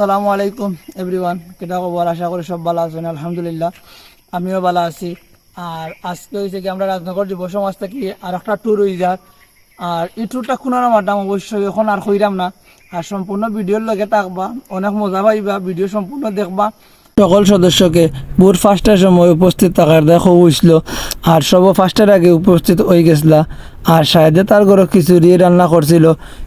আসসালামু আলাইকুম এভরিওয়ান কেটা খবর? আশা করি সব ভালো আছেন, আলহামদুলিল্লাহ। আমিও ভালো আছি। আর আজকে হয়েছে কি, আমরা রাজনগর যুব সমাজ থেকে আর একটা ট্যুর হয়ে যার আর এই ট্যুরটা খুনার মাধ্যম অবশ্যই এখন আর কইরাম না। আর সম্পূর্ণ ভিডিওর লগে থাকবা, অনেক মজা পাইবা, ভিডিও সম্পূর্ণ দেখবা। সকল সদস্যকে ভোর ফার্স্টের সময় উপস্থিত থাকার দেখা হয়েছিল আর সব ফার্স্টের আগে উপস্থিত হয়ে গেছিলা। আর সাহেদে তার ঘরে খিচুড়ি রান্না করছিল।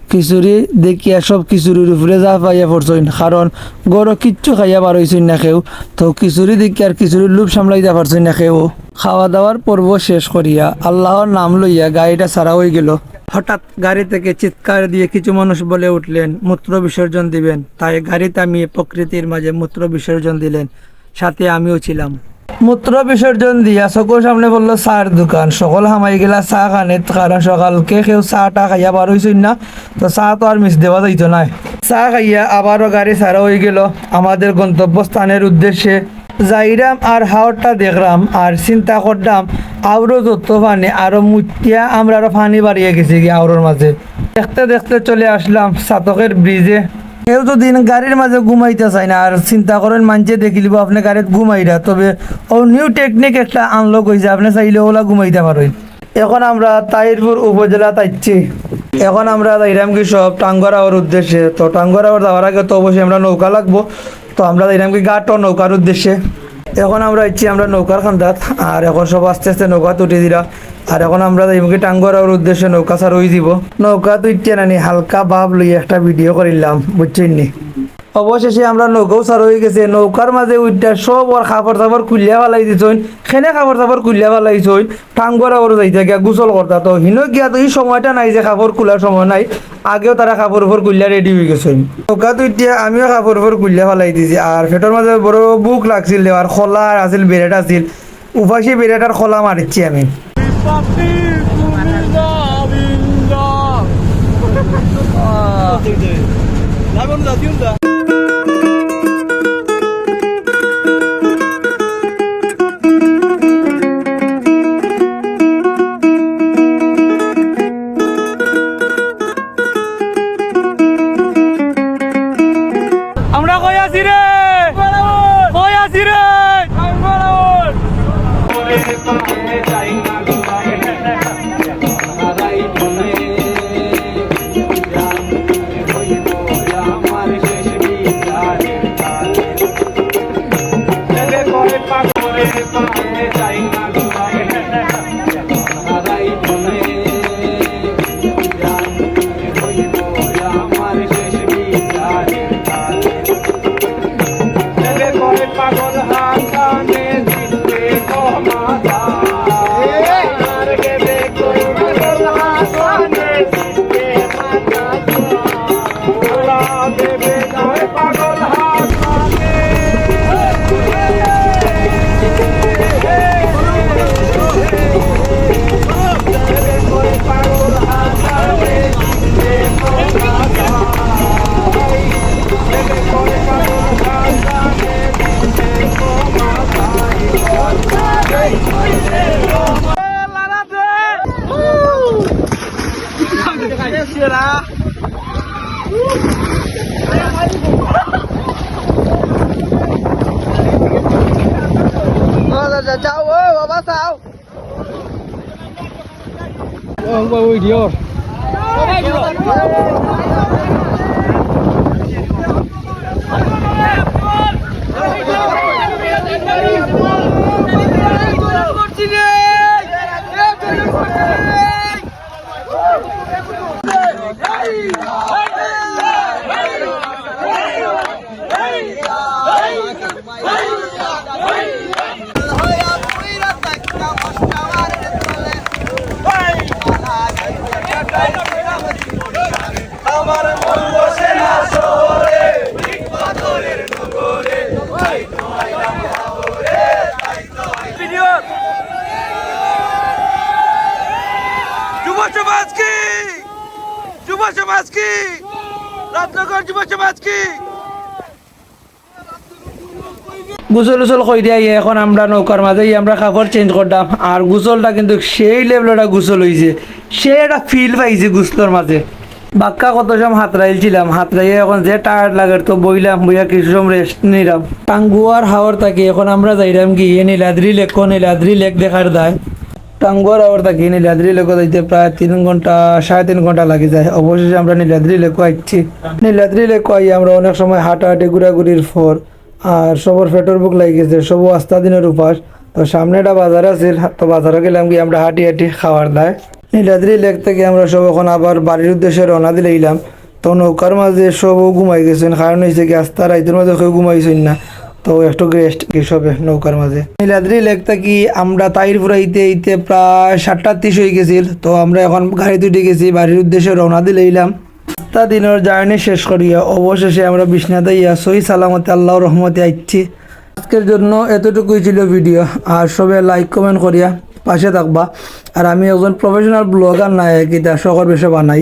খিচুড়ি দেখিয়া সব খিচুড়ির উপরে যা পাইয়া পড়ছইন কারণ গরো কিচ্ছু খাইয়া পারইছইন না কেউ। তো খিচুড়ি দেখি আর খিচুড়ির লুপ সামলাইতে পারছইন না কেউ। খাওয়া দাওয়ার পর্ব শেষ করিয়া আল্লাহর নাম লইয়া গাড়িটা সারা হয়ে গেল। হঠাৎ গাড়ি থেকে চিৎকার দিয়ে কিছু মানুষ বলে উঠলেন মূত্র বিসর্জন দিবেন। তাই গাড়ি থামিয়ে প্রকৃতির মাঝে মূত্র বিসর্জন দিলেন সাথে আমিও ছিলাম। মূত্র বিসর্জন দিয়া সকল সামনে বলল চার দোকান সকল হামাই গেলা চা খানে কারণ সকালকে কেউ চাটা খাইয়া বার হয়েছিল না তো চা তো আর মিস দেওয়া যাইতো না চা খাইয়া আবারও গাড়ি সারা হয়ে গেল। আমাদের গন্তব্যস্থানের উদ্দেশ্যে যাইরাম আর হাওড়টা দেখলাম আর চিন্তা করলাম আরও যত পানি, আরও মুতিয়া আমরা আরও পানি বাড়িয়ে গেছি কি আউরোর মাঝে। দেখতে দেখতে চলে আসলাম চাতকের ব্রিজে। কেউ যদি গাড়ির মাঝে ঘুমাইতে চায় না, আর চিন্তা করেন মানছে দেখিলিব আপনি গাড়িত ঘুমাইরা। তবে ও নিউ টেকনিক একটা আনলক হয়েছে আপনি চাইলে ওলা ঘুমাইতে পারেন। এখন আমরা তাইরপুর উপজেলা তাইছি এখন আমরা যাইরাম কি সব টাঙ্গরাওয়ার উদ্দেশ্যে। তো টাঙ্গরাওয়ার যাওয়ার আগে তো অবশ্যই আমরা নৌকা লাগবো। তো আমরা যাইরাম কি গাট নৌকার উদ্দেশ্যে। এখন আমরা ইচ্ছি আমরা নৌকার খান্দাত, আর এখন সব আস্তে আস্তে নৌকা তুটি দিলা। আর এখন আমরা যাইম কি টাঙ্গরাওয়ার উদ্দেশ্যে নৌকা সার হয়ে দিব নৌকা তুইতে নানি হালকা ভাব লই একটা ভিডিও করিলাম বুঝছেন নি? অবশেষে আমরা নৌকাও সার হয়ে গেছে। নৌকার মাঝে উইটা সব ওর খাবার চাবার কুলিয়া ফেলাই দিছইন খেনে খাবার চাবার কুলিয়া ফেলাইছইন টাঙ্গরা ওর যাইতে গিয়া গুসল করতা তো হিন গিয়া তো এই সময়টা নাই যে খাবার কুলার সময় নাই। আগেও তারা কাপড় উপর কুলিয়া রেডি হয়ে গেছেন। নৌকা তো এতিয়া আমিও কাপড় উপর কুলিয়া ফেলাই দিছি। আর পেটর মাঝে বড় বুক লাগছিল আর খোলা আছিল বেরেট আছিল। উপাসী বেরেট আর খোলা মারিছি আমি। আছি রে কই আছি রে rồi đó Ờ, là cháu ơi, bà bác sao? Ôi, ôi, ôi, সমাজ কি? রত্নগর যুব সমাজ কি? গোসল উসল কই দিয়া এখন আমরা নৌকার মাঝে আমরা কাপড় চেঞ্জ করতাম। আর গোসলটা কিন্তু সেই লেভেলটা গোসল হয়েছে সে একটা ফিল পাইছে গোসলের মাঝে। বাক্কা কত সময় হাত রাইছিলাম হাত রাইয়ে এখন যে টায়ার্ড লাগে, তো বইলাম, বইয়া কিছু সময় রেস্ট নিলাম। টাঙ্গুয়ার হাওয়ার থাকি, এখন আমরা যাইলাম গিয়ে নীলাদ্রি লেক নীলাদ্রি লেক দেখার দায়। টাঙ্গুয়ার হাওয়ার থাকি নীলাদ্রি লেক যাইতে প্রায় তিন ঘণ্টা, সাড়ে তিন ঘণ্টা লাগে যায়। অবশেষে আমরা নীলাদ্রি লেক আইছি। নীলাদ্রি আই আমরা অনেক সময় হাঁটাহাঁটি, ঘোরাঘুরির পর, আর সবর পেট্রোল বুক লাগি গেছে সব আস্তা দিনের উপাস। তো সামনে একটা বাজার আছে, তো বাজারে গেলাম গিয়ে আমরা হাঁটি হাঁটি খাওয়ার দায়। নীলাদ্রি লেক থেকে আমরা সব এখন আবার বাড়ির উদ্দেশ্যে রওনা দিলাম তো নৌকার মাঝে সব ঘুমাই গেছেন, কারণ হয়েছে কি আস্তা রাইতের মাঝে কেউ ঘুমাইছেন না। তো একটু রেস্ট কি সবে নৌকার মাঝে। নীলাদ্রি লেক থেকে আমরা তাইরপুরা ইতে ইতে প্রায় সাতটা তিরিশ হয়ে গেছিল। তো আমরা এখন গাড়িতে উঠে গেছি, বাড়ির উদ্দেশ্যে রওনা দিলে দিলাম পাঁচটা দিনের জার্নি শেষ করিয়া অবশেষে আমরা বিছনাতে ইয়া সহি সালামতে আল্লাহ রহমতে আইছি আজকের জন্য এতটুকুই ছিল ভিডিও। আর সবে লাইক কমেন্ট করিয়া পাশে থাকবা। আর আমি একজন প্রফেশনাল ব্লগার নাই কিতা শখর বেশি বানাই।